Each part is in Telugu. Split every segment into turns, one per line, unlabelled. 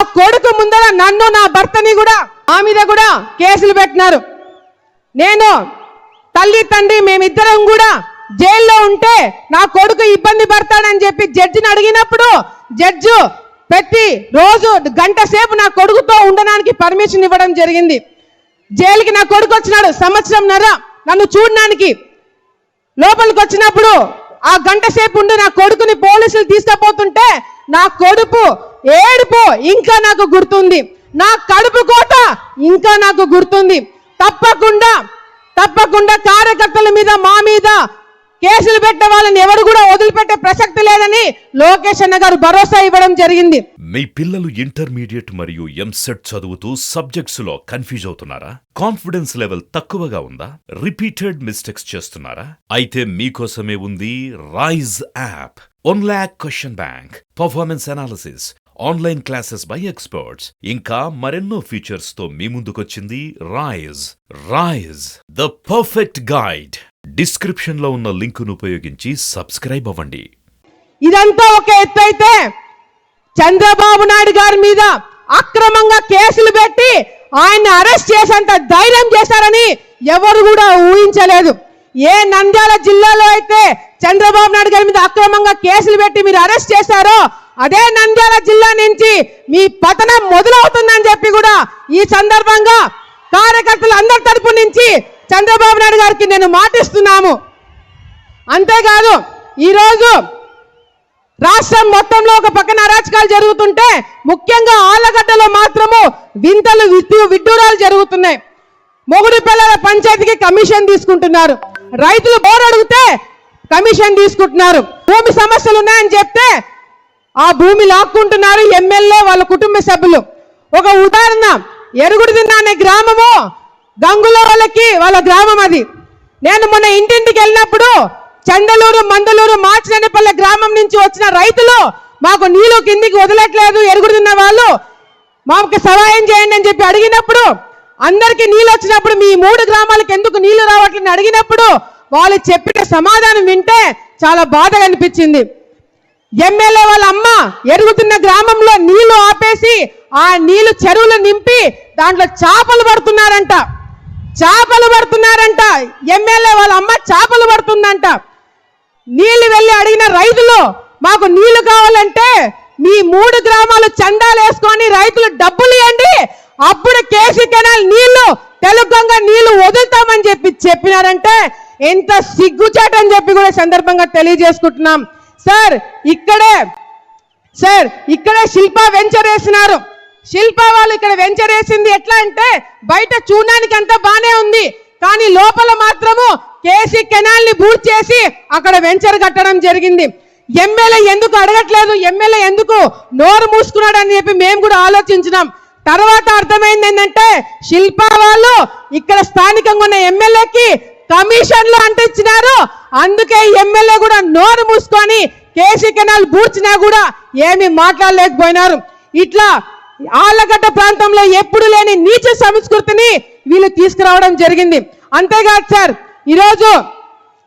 ఆ కొడుకు ముందర నన్ను నా భర్తని కూడా ఆ మీద కూడా కేసులు పెట్టినారు. నేను తల్లి తండ్రి మేమిద్దరం కూడా జైల్లో ఉంటే నా కొడుకు ఇబ్బంది పడతాడని చెప్పి జడ్జిని అడిగినప్పుడు జడ్జు ప్రతి రోజు గంట సేపు నా కొడుకుతో ఉండడానికి పర్మిషన్ ఇవ్వడం జరిగింది. జైలుకి నా కొడుకు వచ్చినాడు సంవత్సరం నర నన్ను చూడడానికి లోపలికి వచ్చినప్పుడు ఆ గంట సేపు ఉండి నా కొడుకుని పోలీసులు తీసుకుపోతుంటే నా కొడుకు ఏడుపు ఇంకా నాకు గుర్తుంది. నా కడుపు కోట ఇంకా నాకు గుర్తుంది. తప్పకుండా తప్పకుండా కార్యకర్తల మీద మా మీద కేసులు పెట్టే వాళ్ళని ఎవరు కూడా వదిలిపెట్టే ప్రసక్తి లేదని లోకేష్ అన్న గారు భరోసా ఇవ్వడం జరిగింది.
మీ పిల్లలు ఇంటర్మీడియట్ మరియు ఎంసెట్ చదువుతూ సబ్జెక్ట్స్లో కన్ఫ్యూజ్ అవుతున్నారా? కాన్ఫిడెన్స్ లెవెల్ తక్కువగా ఉందా? రిపీటెడ్ మిస్టేక్స్ చేస్తున్నారా? అయితే మీకోసమే ఉంది Rise app one lakh question bank performance analysis online classes by experts ఇంకా మరెన్నో ఫీచర్స్తో మీ ముందుకొచ్చింది Rise Rise the perfect guide డిస్క్రిప్షన్లో ఉన్న లింకును ఉపయోగించి సబ్స్క్రైబ్ అవ్వండి.
ఇదంతా ఒక ఎత్తు అయితే చంద్రబాబు నాయుడు గారి మీద అక్రమంగా కేసులు పెట్టి ఆయన్ని అరెస్ట్ చేసేంత ధైర్యం చేశారని ఎవరు కూడా ఊహించలేదు. ఏ నంద్యాల జిల్లాలో అయితే చంద్రబాబు నాయుడు గారి మీద అక్రమంగా కేసులు పెట్టి మీరు అరెస్ట్ చేశారో అదే నంద్యాల జిల్లా నుంచి మీ పతనం మొదలవుతుందని చెప్పి కూడా ఈ సందర్భంగా కార్యకర్తలు అందరి తరపు నుంచి చంద్రబాబు నాయుడు గారికి నేను మాటిస్తున్నాము. అంతేకాదు ఈరోజు రాష్ట్రం మొత్తంలో ఒక పక్కన అరాచకాలు జరుగుతుంటే ముఖ్యంగా ఆలగడ్డలో మాత్రము వింతలు విడ్డూరాలు జరుగుతున్నాయి. మొగుడు పిల్లల పంచాయతీకి కమిషన్ తీసుకుంటున్నారు. రైతులు బోర్ అడిగితే కమిషన్ తీసుకుంటున్నారు. భూమి సమస్యలు ఉన్నాయని చెప్తే ఆ భూమి లాక్కుంటున్నారు ఎమ్మెల్యే వాళ్ళ కుటుంబ సభ్యులు. ఒక ఉదాహరణ ఎరుగుడిదిన్న అనే గ్రామము గంగుల వాళ్ళకి వాళ్ళ గ్రామం అది. నేను మొన్న ఇంటింటికి వెళ్ళినప్పుడు చందలూరు మందలూరు మార్చినపల్లె గ్రామం నుంచి వచ్చిన రైతులు మాకు నీళ్ళు కిందికి వదలట్లేదు ఎరుగుడుతున్న వాళ్ళు మాకు సహాయం చేయండి అని చెప్పి అడిగినప్పుడు అందరికి నీళ్ళు వచ్చినప్పుడు మీ మూడు గ్రామాలకు ఎందుకు నీళ్ళు రావట్లేదని అడిగినప్పుడు వాళ్ళు చెప్పిన సమాధానం వింటే చాలా బాధగా అనిపించింది. ఎమ్మెల్యే వాళ్ళ అమ్మ ఎరుగుతున్న గ్రామంలో నీళ్ళు ఆపేసి ఆ నీళ్ళు చెరువులు నింపి దాంట్లో చేపలు పడుతున్నారంట. చేపలు పడుతున్నారంట. ఎమ్మెల్యే వాళ్ళ అమ్మ చేపలు పడుతుందంట. నీళ్ళు వెళ్ళి అడిగిన రైతులు మాకు నీళ్ళు కావాలంటే మీ మూడు గ్రామాలు చందాలు వేసుకొని రైతులు డబ్బులు ఇవ్వండి. అప్పుడు కేసీ కెనాల్ నీళ్ళు తెలుగంగా నీళ్ళు వదులుతామని చెప్పి చెప్పినారంటే ఎంత సిగ్గుచాటని చెప్పి కూడా సందర్భంగా తెలియజేసుకుంటున్నాం. సార్ ఇక్కడే. సార్ ఇక్కడే శిల్ప వెంచర్ వేసినారు. శిల్ప వాళ్ళు ఇక్కడ వెంచర్ వేసింది ఎట్లా అంటే బయట చూడడానికి అంతా బానే ఉంది. కానీ లోపల మాత్రము కేసీ కెనాల్ని బూట్ చేసి అక్కడ వెంచర్ కట్టడం జరిగింది. ఎమ్మెల్యే ఎందుకు అడగట్లేదు? ఎమ్మెల్యే ఎందుకు నోరు మూసుకున్నాడు అని చెప్పి మేము కూడా ఆలోచించినాం. తర్వాత అర్థమైంది ఏంటంటే శిల్ప వాళ్ళు ఇక్కడ స్థానికంగా ఉన్న ఎమ్మెల్యేకి కమిషన్లు అంటించినారు. అందుకే ఎమ్మెల్యే కూడా నోరు మూసుకొని కేసీ కెనాల్ బూడ్చినా కూడా ఏమి మాట్లాడలేకపోయినారు. ఇట్లా ఆళ్ళగడ్డ ప్రాంతంలో ఎప్పుడు లేని నీచ సంస్కృతిని వీళ్ళు తీసుకురావడం జరిగింది. అంతేకాదు సార్ ఈరోజు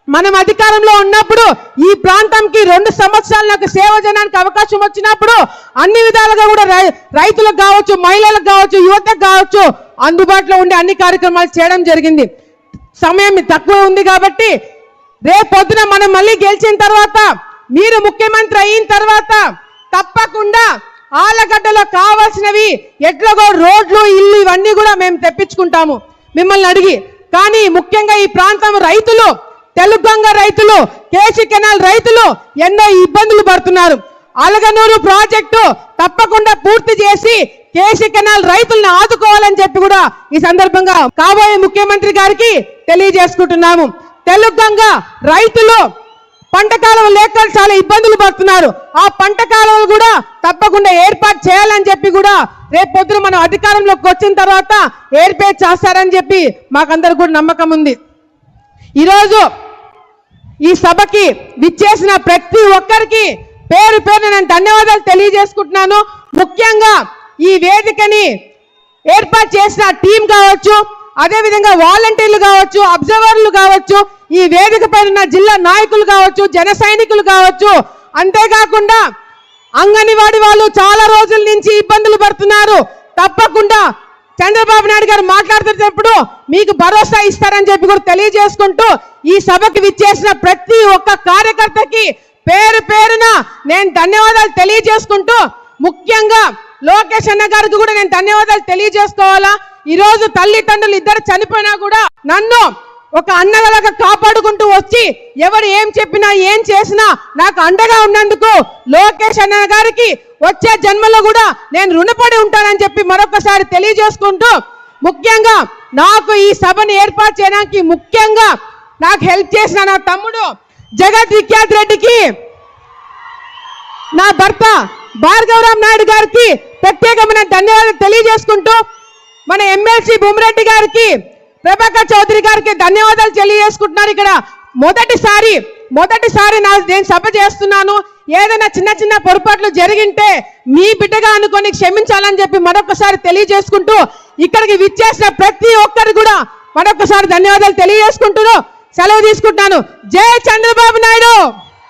మనం అధికారంలో ఉన్నప్పుడు ఈ ప్రాంతంకి రెండు సంవత్సరాలు నాకు సేవ చేయడానికి అవకాశం వచ్చినప్పుడు అన్ని విధాలుగా కూడా రై- రైతులకు కావచ్చు మహిళలకు కావచ్చు యువతకు కావచ్చు అందుబాటులో ఉండే అన్ని కార్యక్రమాలు చేయడం జరిగింది. సమయం తక్కువ ఉంది కాబట్టి రేపొద్దున మనం మళ్ళీ గెలిచిన తర్వాత మీరు ముఖ్యమంత్రి అయిన తర్వాత తప్పకుండా ఆలగడ్డలో కావాల్సినవి ఎట్లాగో రోడ్లు ఇల్లు ఇవన్నీ కూడా మేము తెప్పించుకుంటాము. మిమ్మల్ని అడిగి కానీ ముఖ్యంగా ఈ ప్రాంతం రైతులు తెలుగంగ రైతులు కేసీ కెనాల్ రైతులు ఎన్నో ఇబ్బందులు పడుతున్నారు. అలగనూరు ప్రాజెక్టు తప్పకుండా పూర్తి చేసి కేసీ కెనాల్ రైతుల్ని ఆదుకోవాలని చెప్పి కూడా ఈ సందర్భంగా కాబోయే ముఖ్యమంత్రి గారికి తెలియజేసుకుంటున్నాము. తెలుగంగా రైతులు పంట కాలం లేక చాలా ఇబ్బందులు పడుతున్నారు. ఆ పంట కాలువలు కూడా తప్పకుండా ఏర్పాటు చేయాలని చెప్పి కూడా రేపు పొద్దున మనం అధికారంలోకి వచ్చిన తర్వాత ఏర్పాటు చేస్తారని చెప్పి మాకందరికి కూడా నమ్మకం ఉంది. ఈరోజు ఈ సభకి విచ్చేసిన ప్రతి ఒక్కరికి పేరు పేరు నేను ధన్యవాదాలు తెలియజేసుకుంటున్నాను. ముఖ్యంగా ఈ వేదికని ఏర్పాటు చేసిన టీం కావచ్చు అదేవిధంగా వాలంటీర్లు కావచ్చు అబ్జర్వర్లు కావచ్చు ఈ వేదిక పైన జిల్లా నాయకులు కావచ్చు జన సైనికులు కావచ్చు అంతేకాకుండా అంగన్వాడి వాళ్ళు చాలా రోజుల నుంచి ఇబ్బందులు పడుతున్నారు. తప్పకుండా చంద్రబాబు నాయుడు గారు మాట్లాడుతున్నప్పుడు మీకు భరోసా ఇస్తారని చెప్పి కూడా తెలియజేసుకుంటూ ఈ సభకు విచ్చేసిన ప్రతి ఒక్క కార్యకర్తకి పేరు పేరున నేను ధన్యవాదాలు తెలియజేసుకుంటూ ముఖ్యంగా లోకేష్ అన్న గారికి కూడా నేను ధన్యవాదాలు తెలియజేసుకోవాలా? ఈ రోజు తల్లిదండ్రులు ఇద్దరు చనిపోయినా కూడా నన్ను ఒక అన్నలాగా కాపాడుకుంటూ వచ్చి ఎవరు ఏం చెప్పినా ఏం చేసినా నాకు అండగా ఉన్నందుకు లోకేష్ అన్న గారికి వచ్చే జన్మలో కూడా నేను రుణపడి ఉంటానని చెప్పి మరొకసారి తెలియజేసుకుంటూ ముఖ్యంగా నాకు ఈ సభను ఏర్పాటు చేయడానికి ముఖ్యంగా నాకు హెల్ప్ చేసిన నా తమ్ముడు జగత్ విఖ్యాత్ రెడ్డికి నా భర్త భార్గవరామ్ నాయుడు గారికి ప్రత్యేకమైన ధన్యవాదాలు తెలియజేసుకుంటూ మన ఎమ్మెల్సీ భూమిరెడ్డి గారికి ప్రభాక చౌదరి గారికి ధన్యవాదాలు తెలియజేసుకుంటున్నారు ఇక్కడ మొదటిసారి మొదటిసారి నా నేను సభ చేస్తున్నాను. ఏదైనా చిన్న చిన్న పొరపాట్లు జరిగింటే మీ బిడ్డగా అనుకొని క్షమించాలని చెప్పి మరొకసారి తెలియజేసుకుంటూ ఇక్కడికి విచ్చేసిన ప్రతి ఒక్కరు కూడా మరొకసారి ధన్యవాదాలు తెలియజేసుకుంటూ సెలవు తీసుకుంటున్నాను. జై చంద్రబాబు నాయుడు!